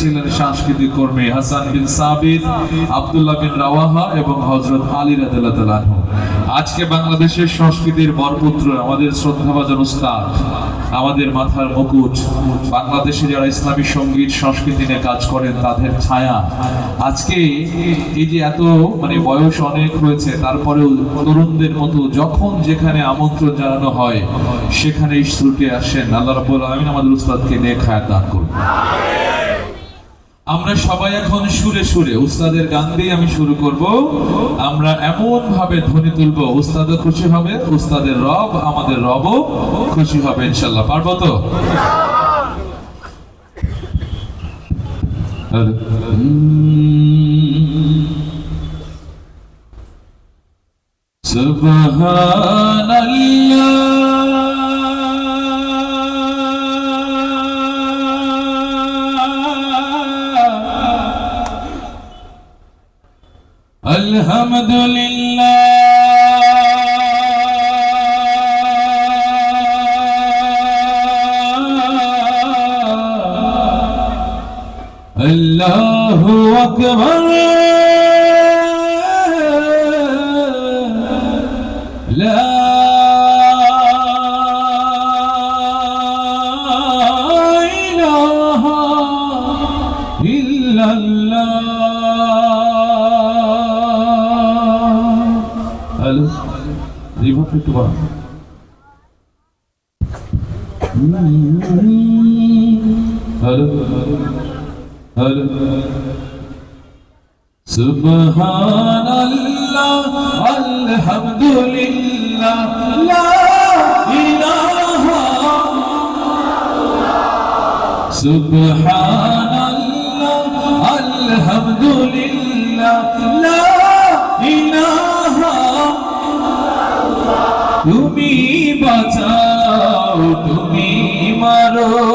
ছিলেন সাংস্কৃতিক কর্মী হাসান বিন সাবিত, আব্দুল্লাহ বিন রাওয়াহা এবং হযরত আলী রাদিয়াল্লাহু আজকে বাংলাদেশের সংস্কৃতির বরপুত্র, আমাদের শ্রদ্ধাভাজন উস্তাদ, আমাদের মাথার মুকুট বাংলাদেশে যারা ইসলামী সংগীত, সংস্কৃতি নিয়ে কাজ করেন, তাদের ছায়া। আজকে এই যে এত মানে বয়স অনেক হয়েছে, তারপরেও তরুণদের মতো যখন যেখানে আমন্ত্রণ জানানো হয়, সেখানেই ছুটে আসেন। আল্লাহ রাব্বুল আলামিন আমাদের উস্তাদকে নেক হায়াত দান করুন। আমরা সবাই এখন সুরে সুরে, উস্তাদের গান দিয়ে আমি শুরু করব। আমরা এমন ভাবে ধ্বনি তুলব, উস্তাদও খুশি হবে, উস্তাদের রব, আমাদের রবও খুশি হবে, ইনশাল্লাহ। পারব তো? সুবহানাল্লাহ। الحمد لله الله أكبر لا إله إلا الله রিভাব একটু বাড়ান হ্যালো হ্যালো সুবহানাল্লাহ আলহামদুলিল্লাহ লা ইলাহা সুবহানাল্লাহ আলহামদুলিল্লাহ লা ইলাহা তুমি বাঁচাও তুমি মারো।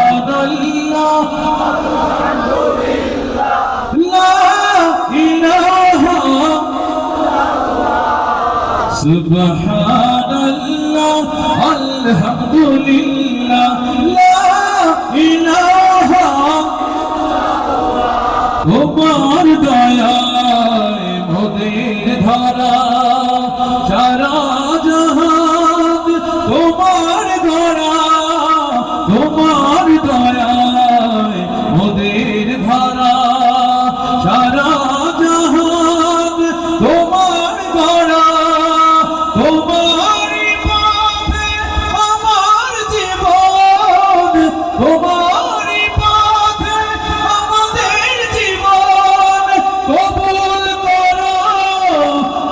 সুবহানাল্লাহ লা ইলাহা সুবহানাল্লাহ আলহামদুলিল্লাহ। লা ইলাহা তোমার দয়ায় মোদের ধরা সারা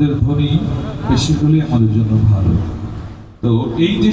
ইল্লাল্লাহ ধনী বেশি হলে আমাদের জন্য ভালো। তো এই যে